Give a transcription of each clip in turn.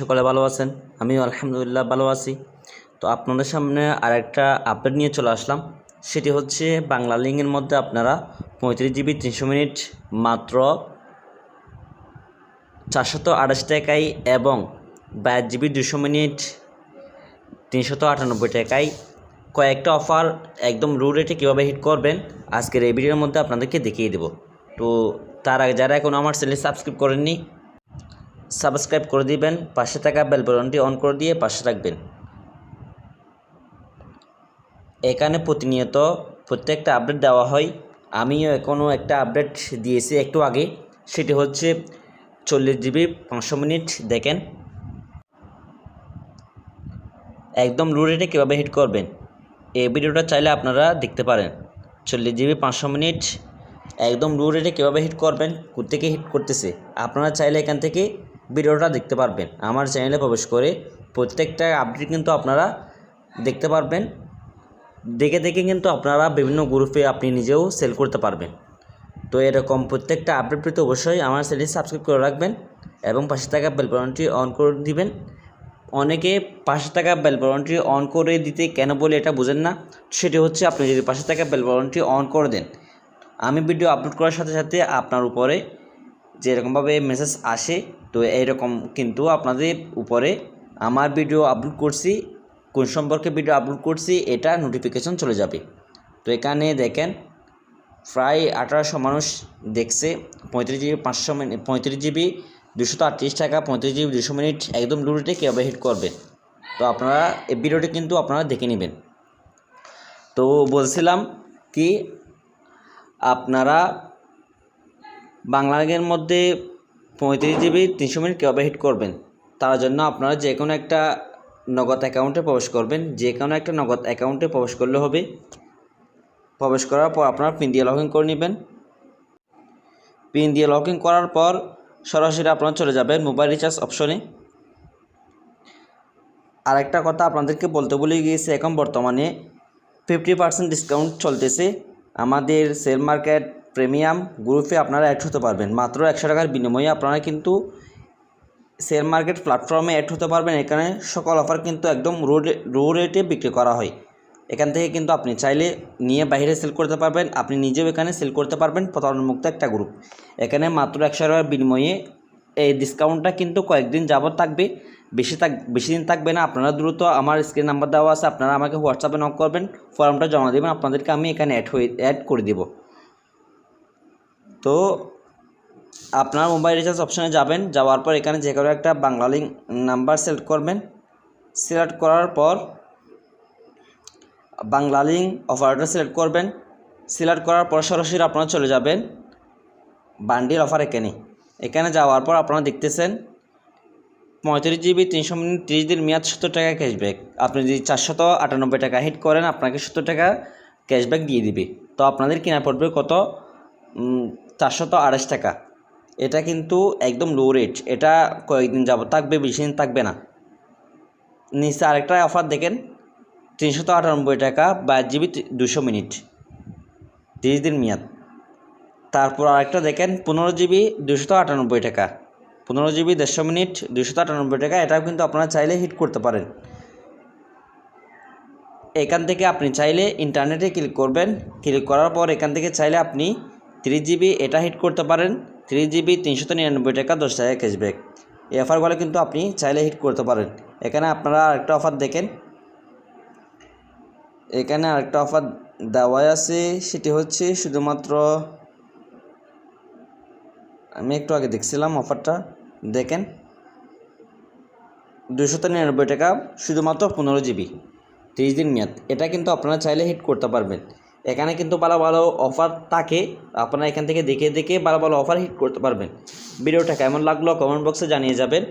সকলে ভালো আছেন? আমিও আলহামদুলিল্লাহ ভালো আছি। তো আপনাদের সামনে আরেকটা আপডেট নিয়ে চলে আসলাম। সেটি হচ্ছে বাংলা লিঙ্কের মধ্যে আপনারা পঁয়ত্রিশ জিবি তিনশো মিনিট মাত্র চারশত আঠাশ টাকায় এবং বাইশ জিবি দুশো মিনিট তিনশত আটানব্বই টাকায় কয়েকটা অফার একদম রু রেটে কীভাবে হিট করবেন, আজকের এই ভিডিওর মধ্যে আপনাদেরকে দেখিয়ে দেবো। তো তার আগে যারা এখন আমার চ্যানেল সাবস্ক্রাইব করেননি সাবস্ক্রাইব করে দিবেন, পাশে থাকা বেল বাটনটি অন করে দিয়ে পাশে রাখবেন এখানে প্রতিনিয়ত প্রত্যেকটা আপডেট দেওয়া হয়। আমিও এখনও একটা আপডেট দিয়েছি একটু আগে, সেটি হচ্ছে চল্লিশ জিবি পাঁচশো মিনিট, দেখেন। একদম লো রেটে কীভাবে হিট করবেন? এই ভিডিওটা চাইলে আপনারা দেখতে পারেন। চল্লিশ জিবি পাঁচশো মিনিট, একদম লো রেটে কীভাবে হিট করবেন থেকে হিট করতেছে? আপনারা চাইলে এখান থেকে ভিডিওটা দেখতে পারবেন। আমার চ্যানেলে প্রবেশ করে প্রত্যেকটা আপডেট কিন্তু আপনারা দেখতে পারবেন। দেখে দেখে কিন্তু আপনারা বিভিন্ন গ্রুপে আপনি নিজেও সেল করতে পারবেন। তো এরকম প্রত্যেকটা আপডেট পেতে অবশ্যই আমার চ্যানেল সাবস্ক্রাইব করে রাখবেন এবং পাশে থাকা বেল বাটনটি অন করে দিবেন। অনেকে পাশে থাকা বেল বাটনটি অন করে দিতে কেন বলে এটা বুঝেন না। সেটি হচ্ছে আপনি যদি পাশে থাকা বেল বাটনটি অন করে দেন, আমি ভিডিও আপলোড করার সাথে সাথে আপনার উপরে যে এরকমভাবে মেসেজ আসে, তো এইরকম কিন্তু আপনাদের উপরে আমার ভিডিও আপলোড করছি, কোন সম্পর্কে ভিডিও আপলোড করছি, এটা নোটিফিকেশন চলে যাবে। তো এখানে দেখেন, প্রায় আঠারোশো মানুষ দেখছে, পঁয়ত্রিশ জিবি, পাঁচশো মিনিট পঁয়ত্রিশ জিবি, দুশো আটত্রিশ টাকা, পঁয়ত্রিশ জিবি, দুশো মিনিট, একদম লুরিটে কীভাবে হিট করবেন তো আপনারা এই ভিডিওটি কিন্তু আপনারা দেখে নেবেন। তো বলছিলাম কি, আপনারা বাংলার মধ্যে পঁয়ত্রিশ জিবি তিনশো মিনিট কীভাবে হিট করবেন? তার জন্য আপনারা যে কোনো একটা নগদ অ্যাকাউন্টে প্রবেশ করবেন। যে কোনো একটা নগদ অ্যাকাউন্টে প্রবেশ করলে হবে। প্রবেশ করার পর আপনারা পিন দিয়ে লগ ইন করে নেবেন। পিন দিয়ে লগ ইন করার পর সরাসরি আপনারা চলে যাবেন মোবাইল রিচার্জ অপশনে আরেকটা কথা আপনাদেরকে বলতে ভুলে গিয়েছে, এখন বর্তমানে ফিফটি পার্সেন্ট ডিসকাউন্ট চলতেছে। আমাদের শেয়ার মার্কেট প্রিমিয়াম গ্রুপে আপনারা অ্যাড হতে পারবেন। মাত্র একশো টাকার বিনিময়ে আপনারা কিন্তু শেয়ার মার্কেট প্ল্যাটফর্মে অ্যাড হতে পারবেন। এখানে সকল অফার কিন্তু একদম রোড রো রেটে বিক্রি করা হয়। এখান থেকে কিন্তু আপনি চাইলে নিয়ে বাইরে সেল করতে পারবেন। আপনি নিজেও এখানে সেল করতে পারবেন। প্রতারণামুক্ত একটা গ্রুপ এখানে মাত্র একশো টাকার বিনিময়ে এই ডিসকাউন্টটা কিন্তু কয়েকদিন যাবত থাকবে। বেশি থাক, বেশি দিন থাকবে না। আপনারা দ্রুত আমার স্ক্রিন নাম্বার দেওয়া আছে। আপনারা আমাকে হোয়াটসঅ্যাপে নক করবেন। ফর্মটা জমা দেবেন। আপনাদেরকে আমি এখানে অ্যাড হয়ে অ্যাড করে দেব। তো আপনার মোবাইল রিচার্জ অপশানে যাবেন, যাওয়ার পর এখানে যে কোনো একটা বাংলা লিঙ্ক নাম্বার সিলেক্ট করবেন। সিলেক্ট করার পর বাংলা লিঙ্ক অফারটা সিলেক্ট করবেন। সিলেক্ট করার পর সরাসরি আপনারা চলে যাবেন বান্ডিল অফার এখানে। এখানে যাওয়ার পর আপনারা দেখতেছেন পঁয়ত্রিশ জিবি তিনশো মিনিট তিরিশ দিন মেয়াদ, সত্তর টাকা ক্যাশব্যাক আপনি যদি চারশত আটানব্বই টাকা হিট করেন, আপনাকে সত্তর টাকা ক্যাশব্যাক দিয়ে দিবে। তো আপনাদের কেনা পড়বে কত? চারশত আড়াইশ টাকা। এটা কিন্তু একদম লো রেট এটা কয়েকদিন যাব থাকবে বেশি দিন থাকবে না। নিচে আরেকটা অফার দেখেন, তিনশত আটানব্বই টাকা বাইশ জিবি দুশো মিনিট। তিরিশ দিন মেয়াদ। তারপর আরেকটা দেখেন, পনেরো জিবি দুশত আটানব্বই টাকা। পনেরো জিবি দেড়শো মিনিট দুশত আটানব্বই টাকা, এটাও কিন্তু আপনারা চাইলে হিট করতে পারেন। এখান থেকে আপনি চাইলে ইন্টারনেটে ক্লিক করবেন। ক্লিক করার পর এখান থেকে চাইলে আপনি তিরিশ জিবি এটা হিট করতে পারেন, থ্রি জিবি তিনশো নিরানব্বই টাকা দশ টাকা ক্যাশব্যাক এই অফারগুলো কিন্তু আপনি চাইলে হিট করতে পারেন। এখানে আপনারা আরেকটা অফার দেখেন। এখানে আরেকটা অফার দেওয়া আছে, সেটি হচ্ছে শুধুমাত্র আমি একটু আগে দেখছিলাম অফারটা। দেখেন দুশো নিরানব্বই টাকা, শুধুমাত্র পনেরো জিবি, তিরিশ দিন মেয়াদ। এটা কিন্তু আপনারা চাইলে হিট করতে পারবেন। এখানে কিন্তু ভালো ভালো অফার থাকে। আপনারা এখান থেকে দেখে দেখে ভালো ভালো অফার হিট করতে পারবেন। ভিডিওটা কেমন লাগল কমেন্ট বক্সে জানিয়ে যাবেন।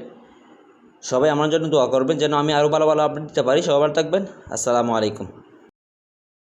সবাই আমার জন্য দোয়া করবেন যেন আমি আরও ভালো ভালো আপডেট দিতে পারি। সবার থাকবেন। আসসালামু আলাইকুম।